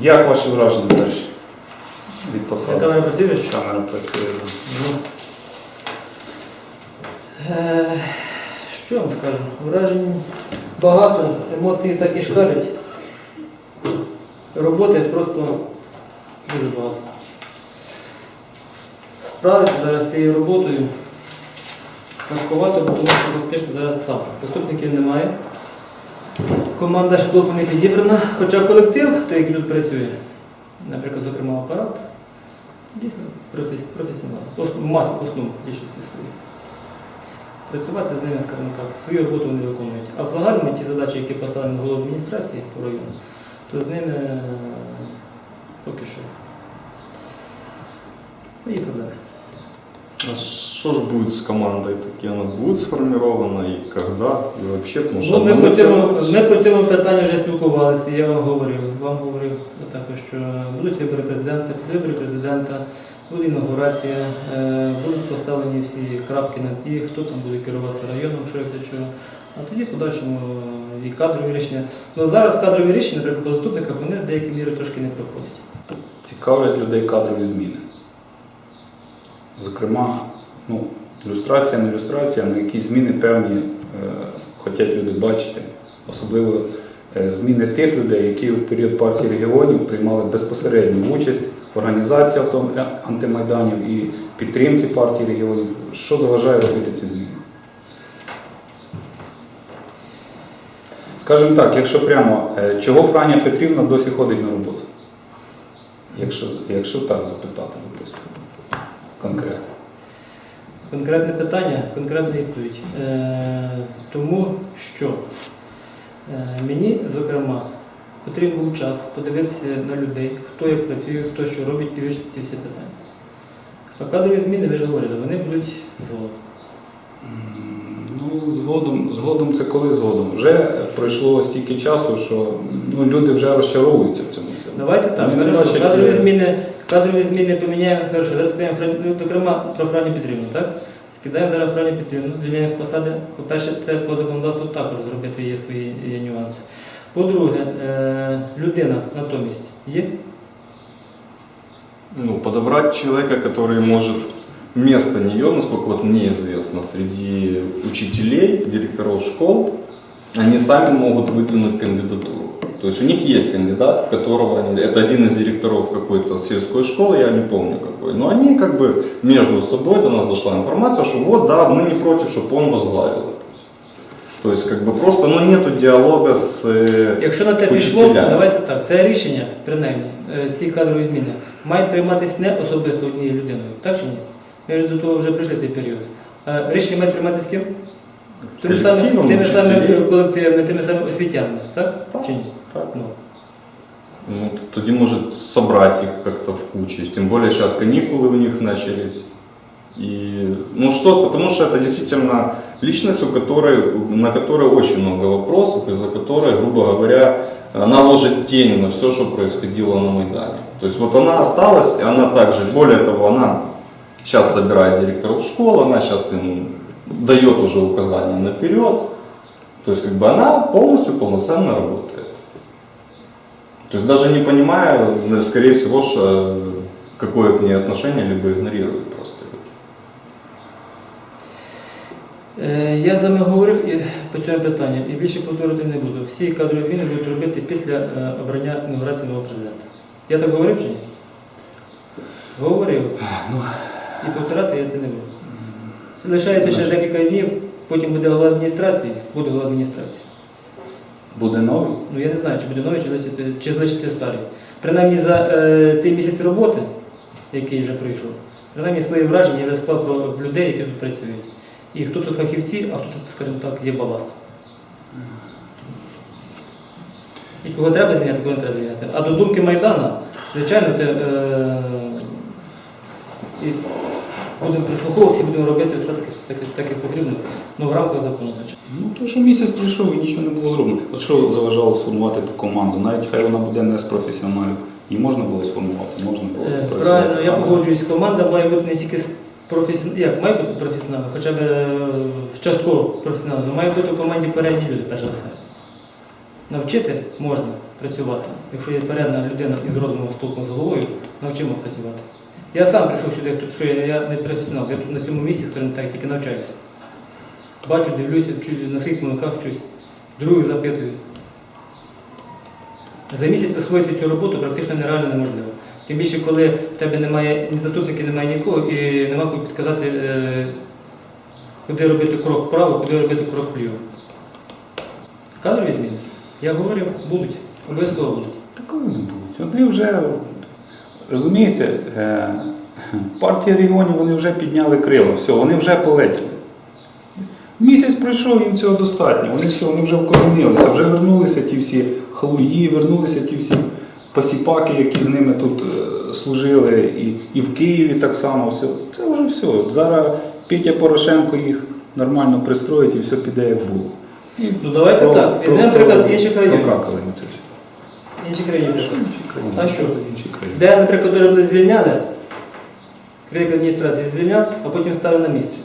Як ваші враження перші від посади? Яка не працює? що? Камера працює. Ну, е, Що вам скажу? Вражень багато, емоції так і шкалять. Роботи просто дуже багато. Справитися зараз цією роботою важкувато, тому що фактично зараз сам. Заступників немає. Команда ще толком не підібрана, хоча колектив, той, який тут працює, наприклад, зокрема апарат, Дійсно, професіонал. Маса в основному більшості своїх. Працювати з ними, скажімо так, свою роботу вони виконують. А в загальному ті задачі, які поставлені голову адміністрації по району, то з ними е, поки що ну, є проблеми. А что же будет с командой? Таки она будет сформирована и когда? И вообще, потому что Ну, ми, по цьому, ми по цьому питанню вже спілкувалися, я вам говорив. Вам говорив також, що будуть вибори президента, після виборів президента, буде інаугурація, е, будуть поставлені всі крапки над і, хто там буде керувати районом, що як для чого. А тоді в подальшому і кадрові рішення. Ну зараз кадрові рішення, наприклад, по заступниках, вони в деякій мірі трошки не проходять. Цікавлять людей кадрові зміни. Зокрема, ну, ілюстрація, не ілюстрація, але якісь зміни певні е, хочуть люди бачити. Особливо е, зміни тих людей, які в період партії регіонів приймали безпосередню участь в організації е, антимайданів і підтримці партії регіонів. Що заважає робити ці зміни? Скажімо так, якщо прямо, е, чого Франя Петрівна досі ходить на роботу? Якщо, якщо так запитати, допустимо, конкретно. Конкретне питання, конкретна відповідь. Е, тому що е, мені, зокрема, потрібен був час подивитися на людей, хто як працює, хто що робить і вирішити ці всі питання. А кадрові зміни, ви ж говорили, вони будуть згодом. Ну, згодом, згодом це коли згодом? Вже пройшло стільки часу, що ну, люди вже розчаровуються в цьому. Давайте так, не бачать, кадрові е, зміни, кадрові зміни поміняємо, хорошо, зараз скидаємо Фран- ну, зокрема про Франі Петрівну, так? Скидаємо зараз Франі Петрівну, звільняємо з посади. По-перше, це по законодавству також зробити є свої є нюанси. По-друге, е, людина натомість є. Ну, подобрать человека, который может вместо нее, насколько вот мне известно, среди учителей, директоров школ, они сами могут выдвинуть кандидатуру. То есть у них есть кандидат, которого они, это один из директоров какой-то сельской школы, я не помню какой, но они как бы между собой, до нас дошла информация, что вот, да, мы не против, чтобы он возглавил это. То есть как бы просто, ну, нету диалога с э, Якщо на те пішло, Учителя. давайте так, це рішення, принаймні, е, ці кадрові зміни, мають прийматися не особисто однією людиною, так чи ні? Ми ж до того вже прийшли цей період. А рішення мають прийматися з ким? Тими самими, коллективом тими самими учителей. колективами, тими самими освітянами, так? Так. Чи ні? Так. Ну. Ну, тоді может собрать их как-то в кучу. Тем более сейчас каникулы у них начались. И, ну что, потому что это действительно личность, у которой, на которой очень много вопросов, из-за которой, грубо говоря, она ложит тень на все, что происходило на Майдане. То есть вот она осталась, и она также, более того, она сейчас собирает директоров школ, она сейчас им дает уже указания наперед. То есть как бы она полностью полноценно работает. То есть даже не понимая, ну, скорее всего, что, какое к ней отношение, либо игнорирует просто. Е, Я з вами говорив і по цьому питанню і більше повторювати не буду. Всі кадрові зміни будуть робити після е, обрання інаугурації нового президента. Я так говорив чи ні? Говорив. І повторяти я це не буду. Лишається ще декілька днів, потім буде голова адміністрації, буде голова адміністрації. Буде новий? Ну я не знаю, чи буде новий, чи лишиться, чи лишиться старий. Принаймні за е, цей місяць роботи, який вже пройшов, принаймні свої враження я склав про людей, які тут працюють. І хто тут фахівці, а хто тут, скажімо так, є баласт. І кого треба міняти, кого не треба міняти. А до думки Майдана, звичайно, те, е, і будемо прислуховуватися, будемо робити все таки, так, так, як потрібно, ну в рамках закону, звичайно. Ну, то, що місяць пройшов і нічого не було зроблено. От що заважало сформувати ту команду? Навіть хай вона буде не з професіоналів. Її можна було сформувати, можна було Е. Правильно, я погоджуюсь. Команда має бути не тільки з професіоналами, як має бути професіонали, хоча б е, частково професіонали, але має бути в команді передні люди, перш за все. Навчити можна, працювати. Якщо є передана людина із родного столком з головою, навчимо працювати. Я сам прийшов сюди, що я, я не професіонал, я тут на цьому місці, скажімо так, тільки навчаюся. Бачу, дивлюся, чую, на своїх помилках вчусь, других запитую. За місяць освоїти цю роботу практично нереально неможливо. Тим більше, коли в тебе немає ні заступників, немає нікого і нема кому підказати, е, куди робити крок вправо, куди робити крок вліво. Кадрові зміни. Я говорив, будуть, обов'язково будуть. Такого не будуть. Вони вже, розумієте, е, партія регіонів вони вже підняли крило, все, вони вже полетіли. Місяць пройшов, їм цього достатньо. Вони все, вони вже вкоренилися, вже вернулися ті всі халуї, вернулися ті всі посіпаки, які з ними тут е, служили, і, і в Києві так само. Все. Це вже все. Зараз Петя Порошенко їх нормально пристроїть і все піде як було. Ну давайте про- так. про- про- інших країн. Прокакали ми це все. Інші країни країни. А що? Інші країни. Де, наприклад, дуже були звільняли, керівник адміністрації звільняв, а потім ставив на місце.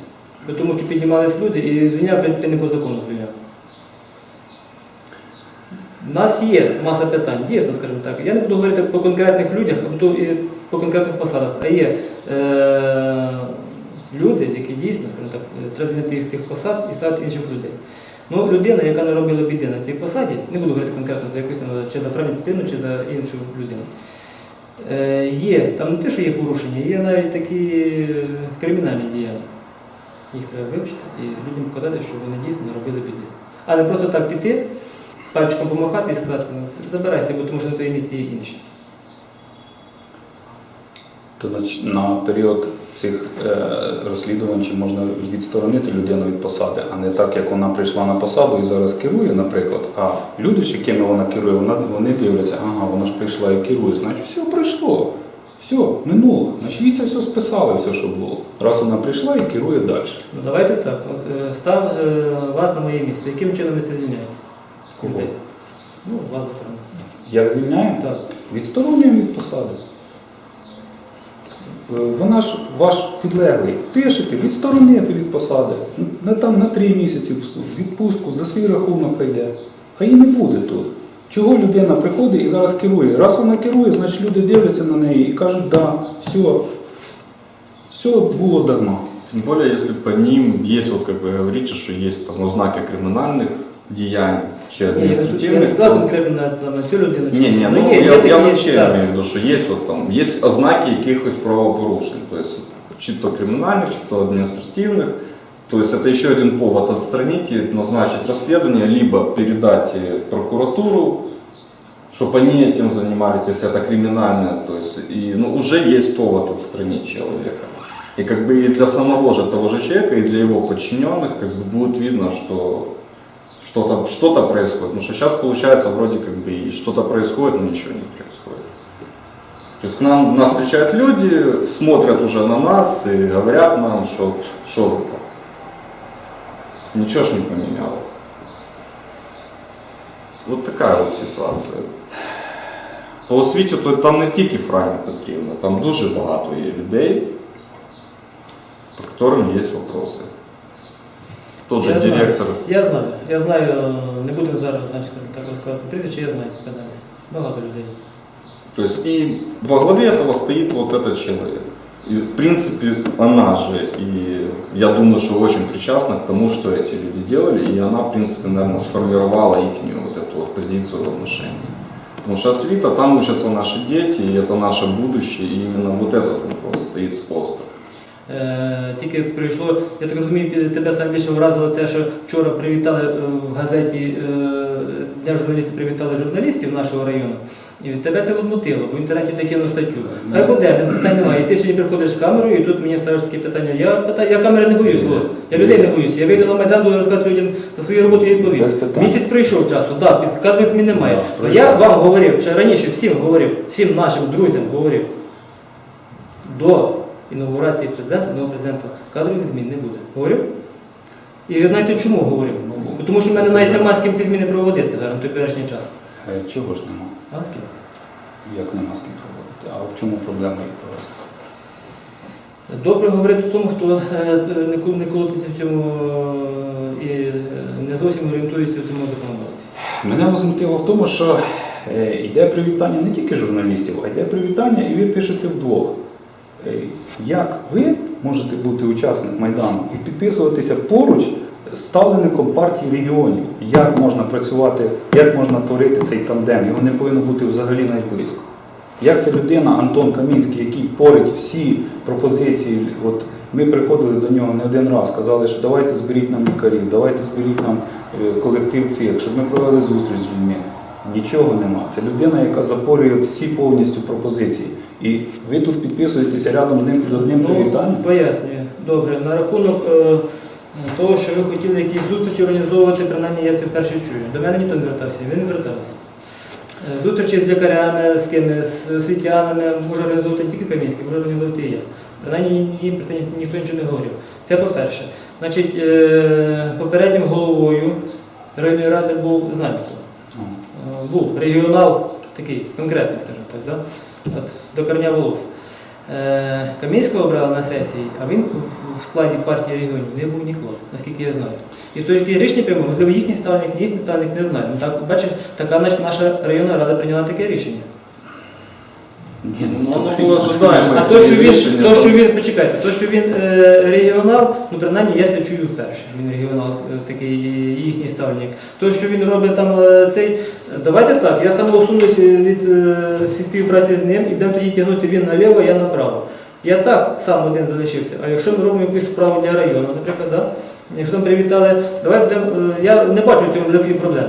Тому що піднімались люди і звільняв, в принципі, не по закону звільняв. У нас є маса питань, дійсно, скажімо так. Я не буду говорити по конкретних людях, а буду і по конкретних посадах. А є е- люди, які дійсно, скажімо так, треба їх з цих посад і ставити інших людей. Ну, людина, яка не робила біди на цій посаді, не буду говорити конкретно за якусь чи за Франю чи за іншу людину. Е, Є, там не те, що є порушення, є навіть такі е, кримінальні діяння. Їх треба вивчити і людям показати, що вони дійсно не робили біди. А не просто так піти, пальчиком помахати і сказати, ну, забирайся, бо тому що на твоєму місці є інші. То на період цих е, розслідувань чи можна відсторонити людину від посади, а не так, як вона прийшла на посаду і зараз керує, наприклад. А люди якими вона керує, вони дивляться, ага, вона ж прийшла і керує, значить все пройшло. Все, минуло. Значить, їй це все списали, все, що було. Раз вона прийшла і керує далі. Ну давайте так. е, Став е, вас на моє місце. Яким чином ви це звільняєте? Кого? Ну, вас зокрема. Як звільняємо? Так. Відсторонюємо від посади. Е, Вона ж ваш підлеглий. Пишете, відсторонити від посади. На, там, на три місяці відпустку за свій рахунок йде. Хай її не буде тут. Чого людина приходить і зараз керує? Раз вона керує, значить люди дивляться на неї і кажуть, да, все, все було дарма. Тем более, если по ним есть, вот как вы говорите, что есть там ознаки криминальных деяний, чи Ні, я не- я не административных. сказав то- конкретно на, там, на цю людину. чи Не, іншу. не, Ну, ну є, я, є я такі, вообще так. имею в виду, что есть вот там, есть ознаки якихось правопорушень, то есть чи то криминальных, чи то административных. То есть это еще один повод отстранить и назначить расследование, либо передать э, в прокуратуру, чтобы они этим занимались, если это криминальное, то есть и, ну, уже есть повод отстранить человека. И как бы и для самого же того же человека, и для его подчиненных как бы будет видно, что что-то что происходит. Потому что сейчас получается вроде как бы и что-то происходит, но ничего не происходит. То есть к нам нас встречают люди, смотрят уже на нас и говорят нам, что что вы там. Ничего ж не поменялось. Вот такая вот ситуація. По освіті то там не тільки Франя Петрівна, там дуже багато є людей, по которым є вопроси. Тот же Я знаю. директор Я знаю, я знаю, е, не будемо зараз значить, так розказати прізвище, я знаю це питання. Багато людей. То есть и во главе этого стоит вот этот человек. И в принципе она же, и я думаю, что очень причастна к тому, что эти люди делали, и она, в принципе, наверное, сформировала их вот эту вот позицию в отношении. Потому что освита, там учатся наши дети, и это наше будущее, и именно вот этот вопрос стоит остро. Е, тільки прийшло, я так розумію, тебе саме більше вразило те, що вчора привітали е, в газеті е, Дня журналістів привітали журналістів нашого району. І тебе це возмутило, бо в інтернеті ти кинув статтю. Хай буде, питань немає. І ти сьогодні приходиш з камерою, і тут мені ставиш таке питання. Я питаю, я камери не боюсь, Володь. я людей не боюсь. Я вийду на майдан, буду розказати людям за свою роботу і відповім. Місяць прийшов часу, так, да, кадрових змін немає. Да, я вам говорив, ще раніше всім говорив, всім нашим друзям говорив, до інаугурації президента, нового президента, кадрових змін не буде. Говорив? І ви знаєте, чому говорив? Бо Тому що в мене навіть вже- нема з ким ці зміни проводити зараз на теперішній час. Е, Чого ж нема? А з ким? Як нема з ким проводити? А в чому проблема їх провести? Добре говорити тому, хто е, не ку- не колотиться в цьому е, і е, не зовсім орієнтується в цьому законодавстві. Мене возмутило в тому, що е, йде привітання не тільки журналістів, а йде привітання, і ви пишете вдвох. Е, Як ви можете бути учасник Майдану і підписуватися поруч ставленником партії регіонів? Як можна працювати, як можна творити цей тандем? Його не повинно бути взагалі навіть близько. Як ця людина, Антон Камінський, який порить всі пропозиції, от ми приходили до нього не один раз, казали, що давайте зберіть нам лікарів, давайте зберіть нам е, колектив цих, щоб ми провели зустріч з людьми. Нічого нема. Це людина, яка запорює всі повністю пропозиції. І ви тут підписуєтеся рядом з ним під одним привітанням. Ну, пояснюю. Добре, на рахунок е, того, що ви хотіли якісь зустрічі організовувати, принаймні я це вперше чую. До мене ніхто не звертався, ви не зверталися. Е, Зустрічі з лікарями, з ким, з освітянами може організовувати не тільки Кам'янський, може організовувати і я. Принаймні ні, про це ніхто нічого не говорив. Це по-перше. Значить, е, попереднім головою районної ради був, знаєте хто? О. Е, був регіонал такий, конкретний, скажімо так, да? От, до корня волос. Е, Камінського обрали на сесії, а він в- складі партії регіонів не був ніколи, наскільки я знаю. І який рішення приймав, можливо, їхній ставник, їхній ставник не знаю. Ну, так, бачиш, така наша районна рада прийняла таке рішення. Ні, Ну, то воно при- було ожидаемо. А то, що він, то, що він, почекайте, то, що він е, регіонал, ну принаймні я це чую вперше, що він регіонал, е, такий їхній ставник. То, що він робить там е, цей, давайте так, я самоусунуся від е, співпраці з ним і будемо тоді тягнути він наліво, я направо. Я так сам один залишився. А якщо ми робимо якусь справу для району, наприклад, да? якщо ми привітали, давай будемо, е, я не бачу в цьому великої проблеми.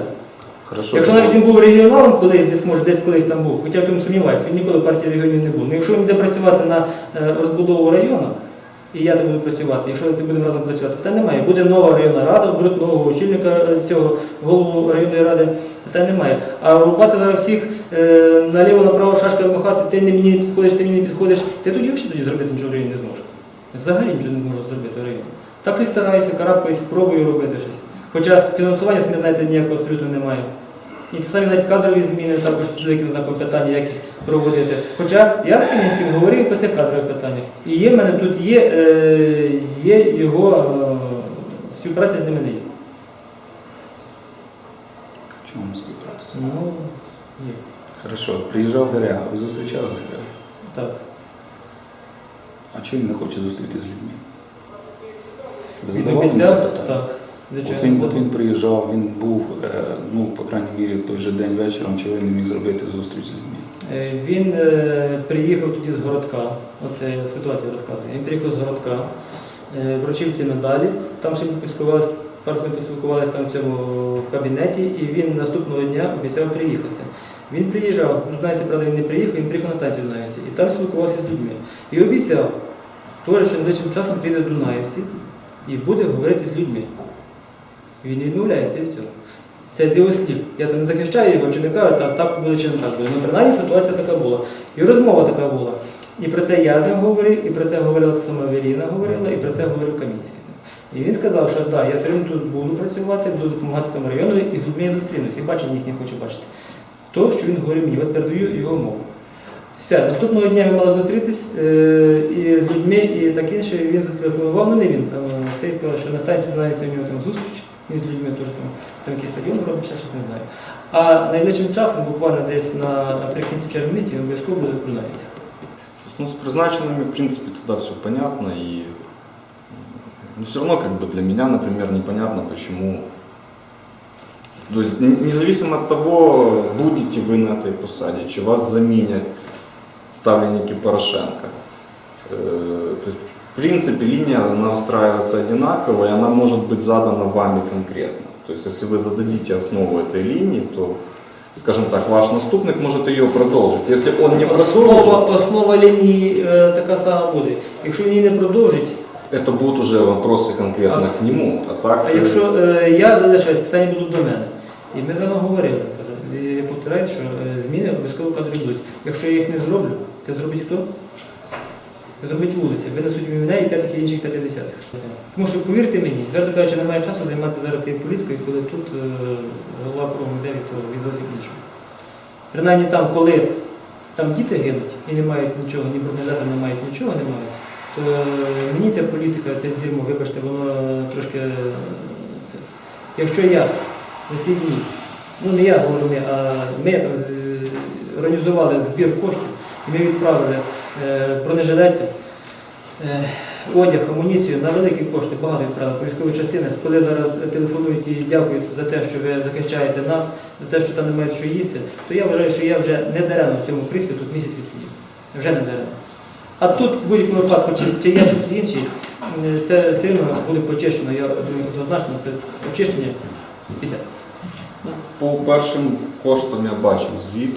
Хорошо. Якщо навіть він був регіоналом колись, десь може десь колись там був, хоча в цьому сумніваюся, він ніколи в партії регіонів не був. Ну якщо він буде працювати на е, розбудову району, і я так буду працювати, якщо ти будемо разом працювати, питань немає. Буде нова районна рада, беруть нового очільника е, цього голову районної ради, питань немає. А рубати зараз всіх е, наліво направо шашками махати, ти не мені підходиш, ти мені не підходиш, ти тоді взагалі тоді зробити нічого в районі не зможеш. Взагалі нічого не зможу зробити в районі. Так і стараюся, карабкаюся, пробую робити щось. Хоча фінансування, самі знаєте, ніякого абсолютно немає. І самі навіть кадрові зміни також великим знаком питання, як їх проводити. Хоча я з Кам'янським говорив по цих кадрових питаннях. І є в мене тут є, е, є його е, співпраця з ними не є. В чому співпраця? Ну, є. Хорошо, приїжджав Герега, ви зустрічалися з Герега? Так. А чому він не хоче зустріти з людьми? Ви Він задавали йому це обіцяв? питання? Так. От він, от він приїжджав, він був, е, ну, по крайній мірі, в той же день вечором, чи він не міг зробити зустріч з людьми. Е, Він е, приїхав тоді з городка, от ситуація розказує. Він приїхав з городка, вручив ці медалі, там ще поспілкувалися, хвилин поспілкувалися там в цьому кабінеті, і він наступного дня обіцяв приїхати. Він приїжджав, ну, Дунаївці, правда, він не приїхав, він приїхав на станцію Дунаївці, і там спілкувався з людьми. І обіцяв, що найближчим часом прийде Дунаївці і буде говорити з людьми. Він відмовляється від цього. Це з його слів. Я то не захищаю його, чи не кажу, так, так буде чи не так буде. Ну, принаймні ситуація така була. І розмова така була. І про це я з ним говорив, і про це говорила сама Віріна говорила, і про це говорив Камінський. І він сказав, що так, я все одно тут буду працювати, буду допомагати там району, і з людьми я зустрінусь, і бачення їх не хочу бачити. То, що він говорив мені, от передаю його мову. Все, наступного дня ми мали зустрітись е, і з людьми, і так інше. Він зателефонував, ну не він. Е, цей сказав, що на станції навіть у нього там зустріч Він з людьми теж там, там якийсь стадіон робить, ще щось не знаю. А найближчим часом, буквально десь наприкінці червня місяці, він обов'язково буде прийматися. Ну, с призначенными, в принципе, тогда все понятно. И но все равно, как бы для меня, например, непонятно, почему. То есть, н- независимо от того, будете вы на этой посаде, чи вас заменят ставленники Порошенко. Э, То есть, в принципе, линия она устраивается одинаково, и она может быть задана вами конкретно. То есть, если вы зададите основу этой линии, то, скажем так, ваш наступник может ее продолжить. Если он не Основа, продолжит, основа лінії е, така сама буде. Якщо він її не продовжить, Это будут уже вопросы конкретно к нему. А так, а якщо е, я залишаюсь, питання будуть до мене. І ми з вами говорили. каже, і Я повторяю, що е, зміни обов'язково кадри будуть. Якщо я їх не зроблю, це зробить хто? Це зробить вулиця. Винесуть і п'ятих і інших п'ятидесятих. Тому що повірте мені, я кажучи, немає часу займатися зараз цією політикою, коли тут е, голова кругом йде від того, зовсім іншого. Принаймні там, коли там діти гинуть і не мають нічого, ні бронежилета не мають нічого, не мають, то е, мені ця політика, це дерьмо, вибачте, воно трошки. е, Це. Якщо я на ці дні, ну не я говорю а ми там організували збір коштів, і ми відправили бронежилети, е, одяг, амуніцію на великі кошти, багато відправили по військових частинах. Коли зараз телефонують і дякують за те, що ви захищаєте нас, за те, що там немає що їсти, то я вважаю, що я вже не даремно в цьому кріслі тут місяць відсидів. Вже не даремно. А тут в будь-якому випадку, чи, я, чи інший, е, це одно буде почищено. Я думаю, однозначно це очищення піде. По першим коштам я бачив звіт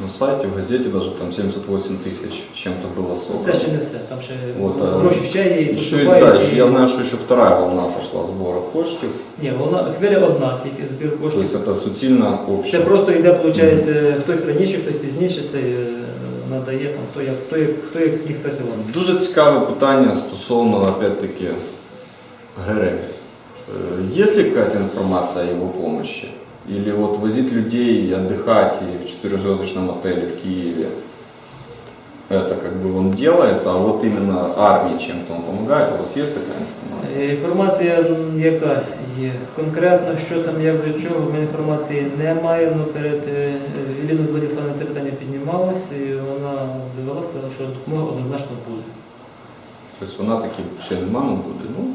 на сайті, в газеті навіть там 78 тисяч чим-то було собрано. Це ще не все. Там ще От, а гроші ще є, і Еще, поступають. да, і- я знаю, что еще вторая волна пошла сбора коштів. Ні, вона хвиля одна, тільки збір коштів. есть это суцільна Це обща. просто йде, виходить, хтось раніше, хтось пізніше, це е, надає там, хто як, хто як, хто як зміг працювати. Дуже цікаве питання стосовно, опять-таки, ГР. Е, Є ли какая-то информация о его помощи? Или вот возить людей отдыхать и в четырехзвездочном отеле в Киеве? Это как бы он делает, а вот именно армии чем-то он помогает. У вас есть такая информация? Е, Інформація, м, яка є конкретно, що там, як для чого, в мене інформації немає. Ну, перед е, Іліною Владиславною це питання піднімалось, і вона довела, сказала, що допомога однозначно буде. Тобто вона таки ще нема, ну буде. Ну,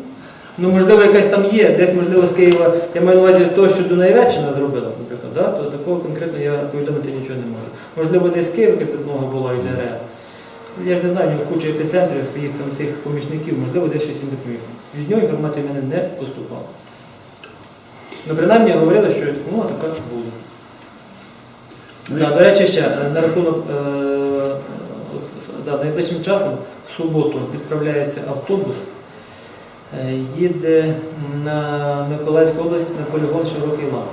Ну, можливо, якась там є, десь, можливо, з Києва, я маю на увазі того, що Дунаєвеччина зробила, наприклад, да? то такого конкретно я повідомити нічого не можу. Можливо, десь з Києва допомога була і ДР. Я ж не знаю, нього куча епіцентрів своїх там цих помічників, можливо, десь щось він допоміг. Від нього інформація в мене не поступала. Ну, принаймні говорили, що допомога така буде. Ну, Да, до речі, ще е, на рахунок е, от, да, найближчим часом в суботу відправляється автобус, їде на Миколаївську область на полігон Широкий Лам.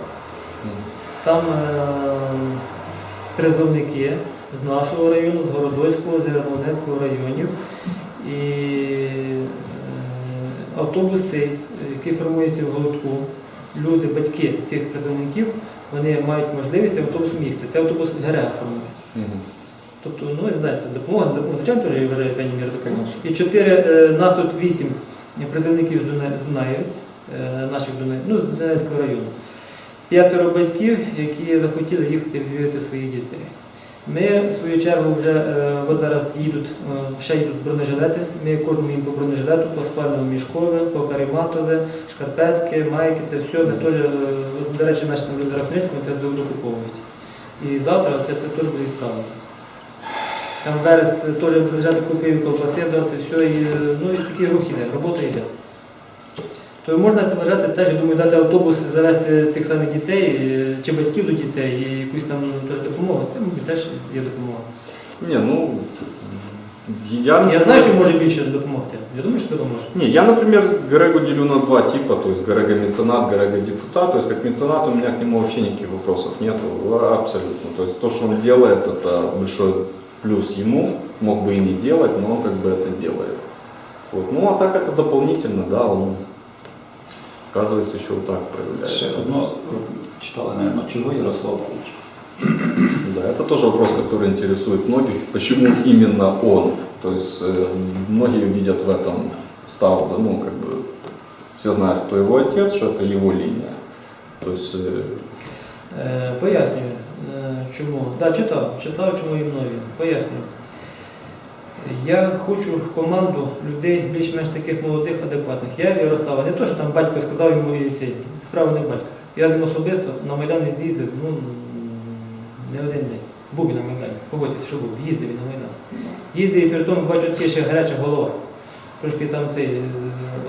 Там е, призовники з нашого району, з Городоцького, з Ярмолинецького районів. І е, автобус цей, який формується в Голодку, люди, батьки цих призовників, вони мають можливість автобусом їхати. Це автобус ГРЕА формує. Тобто, ну не знаю, це допомога, допомога. Звичайно, теж я вважаю певні міри допомоги. І чотири, е, нас тут вісім призовників з Дуна- Дунаєвець, наших Дунай, ну, з Донецького району. П'ятеро батьків, які захотіли їхати відвідати своїх дітей. Ми, в свою чергу, вже е, от зараз їдуть, е, ще їдуть бронежилети. Ми кожному їм по бронежилету, по спальному мішкове, по карематове, шкарпетки, майки, це все. Ми теж, е, до речі, наші там люди Рахницькому це докуповують. І завтра це теж буде відправлено. Там верес теж бюджет купив колбаси, дав це все, і, е, ну, і такий рух іде, робота йде. То можна це вважати теж, я думаю, дати автобус, завести цих самих дітей, е, чи батьків до дітей, і якусь там допомогу. Це мабуть, теж є допомога. Не, ну, я, Я знаю, що може більше допомогти. Я думаю, що допоможе. Не, я, например, Грегу делю на два типа, то есть Грега меценат, Грега депутат. То есть как меценат у меня к нему вообще никаких вопросов нет, абсолютно. То есть то, что он делает, это большой плюс ему, мог бы и не делать, но он как бы это делает. Вот. Ну а так это дополнительно, да, он оказывается еще вот так Ще проявляется. одно читали, мабуть, чого Ярослав Кулич. Да, это тоже вопрос, который интересует многих. Почему именно он? То есть э, многие видят в этом ставку, ну, как бы, все знают, кто его отец, что это его линия. То есть, э, Е, пояснюю, чому. Так, да, читав, читав, чому іменно він. Пояснюю. Я хочу команду людей більш-менш таких молодих, адекватних. Я Ярослава, не то, що там батько сказав йому і цей, справа не батько. Я з ним особисто на Майдан від'їздив, ну, не один день. Був він на Майдані, погодьтесь, що був, їздив він на Майдан. Їздив і при тому бачу таке ще гаряча голова. Трошки там цей. е,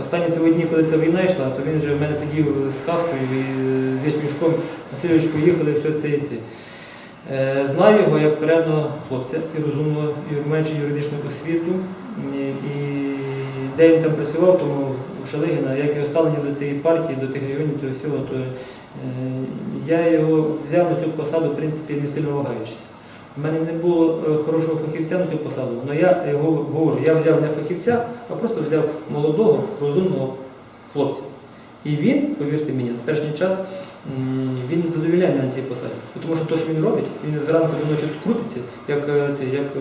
Останні це дні, коли ця війна йшла, то він вже в мене сидів з каскою і е, з вічмішком Васильович поїхали, все це і це. Е, Знаю його як порядного хлопця і розумного, і менше юридичну освіту. І, і де він там працював, тому у Шалигіна, як його ставлення до цієї партії, до тих регіонів, до всього, то я його взяв на цю посаду, в принципі, не сильно вагаючись. У мене не було е, хорошого фахівця на цю посаду, але я його говорю, я взяв не фахівця, а просто взяв молодого, розумного хлопця. І він, повірте мені, на теперішній час він задовільняє мене на цій посаді. Тому що те, що він робить, він зранку до ночі тут крутиться, як, е, це, як, е,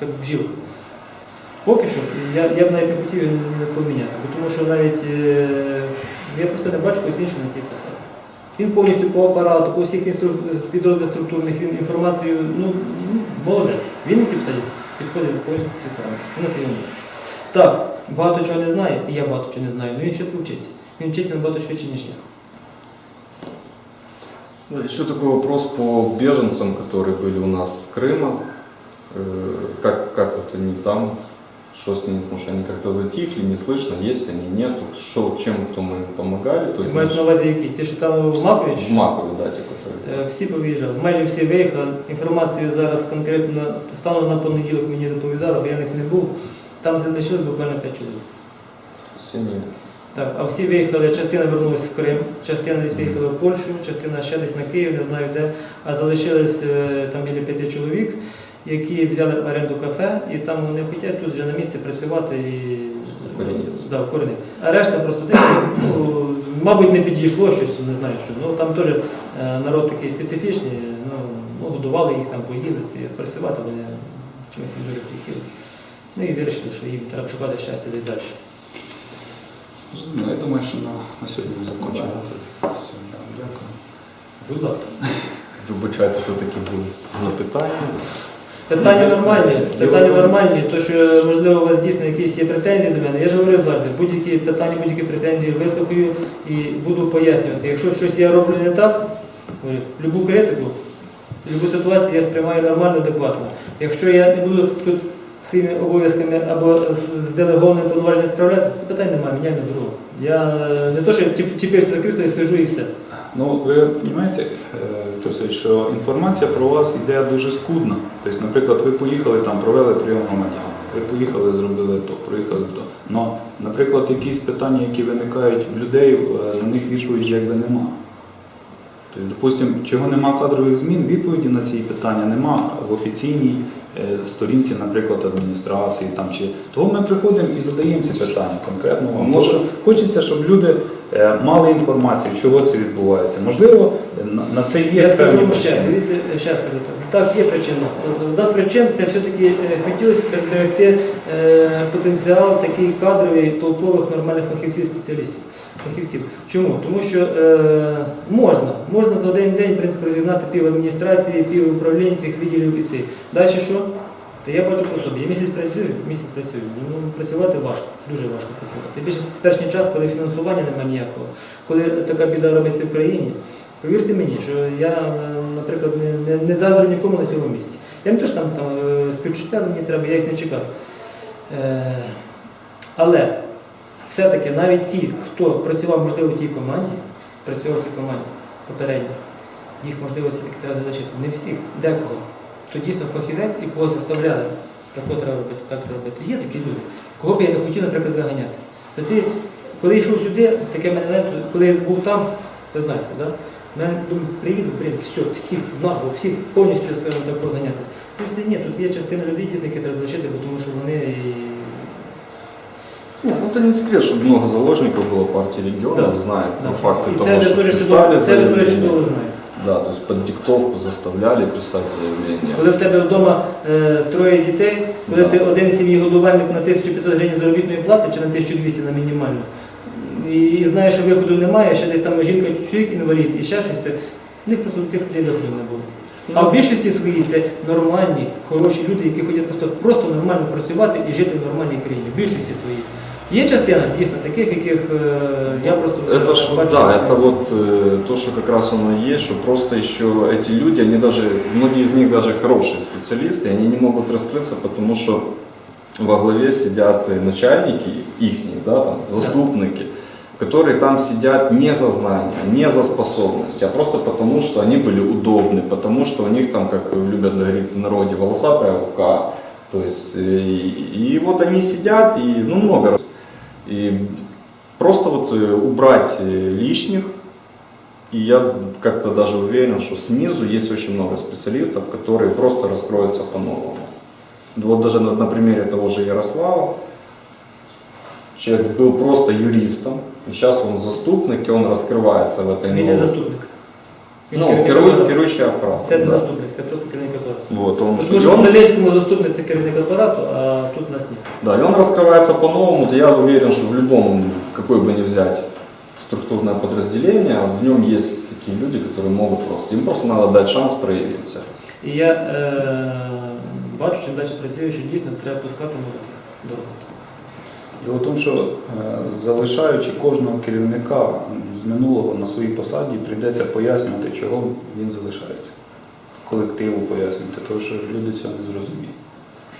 як бжілка. Поки що я, я б навіть не хотів його ні на кого міняти, бо тому що навіть я просто не бачу когось іншого на цій посаді. Він повністю по апарату, по всіх інстру... підрозділах структурних він інформацію, ну, ну, молодець. Він ці писати підходить повністю ці параметри. Він на своєму місці. Так, багато чого не знає, і я багато чого не знаю, але він швидко вчиться. Він вчиться набагато швидше, ніж я. Да, Еще такой вопрос по беженцам, которые были у нас с Крыма. Э, Как, как вот они там, что с ними, потому что они как-то затихли, не слышно, есть они, нет, что, чем, кто мы им помогали. То есть Мають на увазі які? Ці, що там в Макові? чи в що? Макове, да, те, которые. Е, Всі повиїжджали, майже всі виїхали. Інформацію зараз конкретно станом на понеділок мені доповідали, бо я в них не був. Там залишилось буквально 5 чоловік. Все они Так, а всі виїхали, частина вернулася в Крим, частина десь виїхала в Польщу, частина ще десь на Київ, не знаю де. А залишилось е, там біля п'яти чоловік, які взяли в оренду кафе, і там вони хочуть тут вже на місці працювати і. Да, вкорінитися. А решта просто таке, ну, мабуть, не підійшло щось, не знаю що. Ну там теж е, народ такий специфічний, ну, ну, годували їх там, поїли, працювати вони чимось не дуже хотіли. Ну і вирішили, що їм треба шукати щастя десь далі. Ну, я думаю, що на, на сьогодні ми закінчимо. Дякую. Будь ласка. Вибачайте, що такі були запитання. Питання нормальні, питання нормальні, то що можливо у вас дійсно якісь є претензії до мене. Я ж говорив завжди, будь-які питання, будь-які претензії вислухаю і буду пояснювати. Якщо щось я роблю не так, говорю, любу критику, любу ситуацію я сприймаю нормально, адекватно. Якщо я не буду тут своїми обов'язками або з- делегованими повноваженнями справлятися, то питань немає, міняй на другого. Я не то, що чіп- чіпився за крісло і сижу і все. Ну, ви розумієте, Віктор що інформація про вас йде дуже скудна. Тобто, наприклад, ви поїхали там, провели прийом громадян, ви поїхали, зробили то, проїхали то. Но, наприклад, якісь питання, які виникають в людей, е, на них відповіді якби нема. Тобто, допустимо, чого нема кадрових змін, відповіді на ці питання нема в офіційній е, сторінці, наприклад, адміністрації там чи того ми приходимо і задаємо ці питання конкретно вам. Може- хочеться, щоб люди е, мали інформацію, чого це відбувається. Можливо, на, це є Я скажу ще, дивіться, ще скажу так. Так, є причина. Одна з причин це все-таки е, хотілося зберегти е, потенціал такий кадровий, толкових, нормальних фахівців, спеціалістів. Фахівців. Чому? Тому що е, можна, можна за один день в принципі, розігнати пів адміністрації, пів управлінь цих відділів і цих. Далі що? То я бачу по собі. Я місяць працюю, місяць працюю. Ну, працювати важко, дуже важко працювати. Більше теперішній час, коли фінансування немає ніякого, коли така біда робиться в країні, повірте мені, що я, е, наприклад, не, не, не заздрю нікому на цьому місці. Я не що там, там е, співчуття мені треба, я їх не чекав. Е, але все-таки навіть ті, хто працював, можливо, в тій команді, працював в тій команді попередньо, їх можливо все-таки треба залишити. Не всіх, декого. То дійсно фахівець і кого заставляли, так от треба робити, так треба робити. Є такі люди, кого б я не хотів, наприклад, виганяти. Ці, коли йшов сюди, таке мене, коли я був там, ви знаєте, да? мене думаю, приїду, приїду, все, всіх, нагло, всіх повністю скажімо так, проганяти. Ну, все, ні, тут є частина людей, дійсно, які треба залишити, бо тому що вони Ну, это не секрет, что много заложников было партии регионов, Да. знаю Да, по факту і того, что дуже писали дуже чудово знаєте. Да, то есть под диктовку заставляли писать заявления. Коли в тебе вдома е, троє дітей, коли Да. ти один сім'ї годувальник на 1500 гривень заробітної плати чи на 1200 на мінімальну, і, і знаєш, що виходу немає, ще десь там жінка чоловік інвалід і ще щось, це в них просто цих людей доходів не було. А в більшості своїй це нормальні, хороші люди, які хочуть просто, просто нормально працювати і жити в нормальній країні. В більшості своїй. Є частина дійсно таких, яких я просто Это ж, бачу, да, это вот то, что как раз оно есть, что просто еще эти люди, они даже, многие из них даже хорошие специалисты, они не могут раскрыться, потому что во главе сидят начальники их, да, там, заступники, которые там сидят не за знания, не за способности, а просто потому, что они были удобны, потому что у них там, как любят говорить в народе, волосатая рука. То есть, э, и, и вот они сидят, и ну, много раз. И просто вот э, убрать э, лишних, и я как-то даже уверен, что снизу есть очень много специалистов, которые просто раскроются по-новому. Вот даже на, на примере того же Ярослава, человек был просто юристом, и сейчас он заступник, и он раскрывается в этой він не новой- заступник. Він Ну, керівник керует, апарату. керующий аппарат. Це не да. заступник, це просто керівник апарату. Вот, он, Тому и що он- в Долинському заступник це керівник апарату, а тут нас ні. Да, и он раскрывается по-новому. то Я уверен, что в любом, какой бы ни взять структурное подразделение, в нем есть такие люди, которые могут просто, им просто надо дать шанс проявиться. І я е, бачу, чим далі працюю, що дійсно треба пускати молодих до роботи. Дело в тому, що е, залишаючи кожного керівника з минулого на своїй посаді, прийдеться пояснювати, чого він залишається. Колективу пояснювати, тому що люди цього не зрозуміють.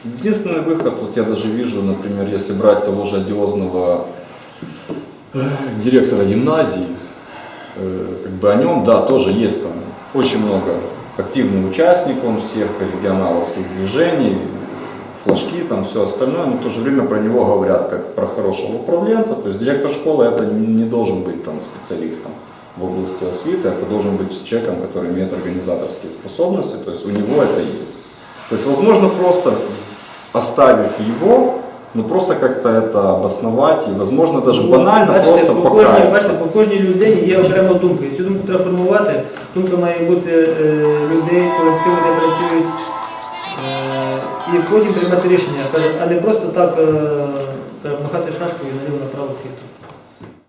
Единственный выход, вот я даже вижу, например, если брать того же одиозного э, директора гимназии, э, как бы о нем, да, тоже есть там очень много активный участник, он всех регионаловских движений, флажки, там все остальное, но в то же время про него говорят как про хорошего управленца, то есть директор школы это не должен быть там специалистом в области освиты, это должен быть человеком, который имеет организаторские способности, то есть у него это есть. То есть, возможно, просто оставив его, ну просто как-то это обосновать и, возможно, даже Ну, банально бачите, просто по кожній, покаяться. бачите, по кожній людині є окрема думка. І цю думку треба формувати. Думка має бути е, людей, колективу, де працюють. І потім приймати рішення, а не просто так махати шашкою наліво направо всіх.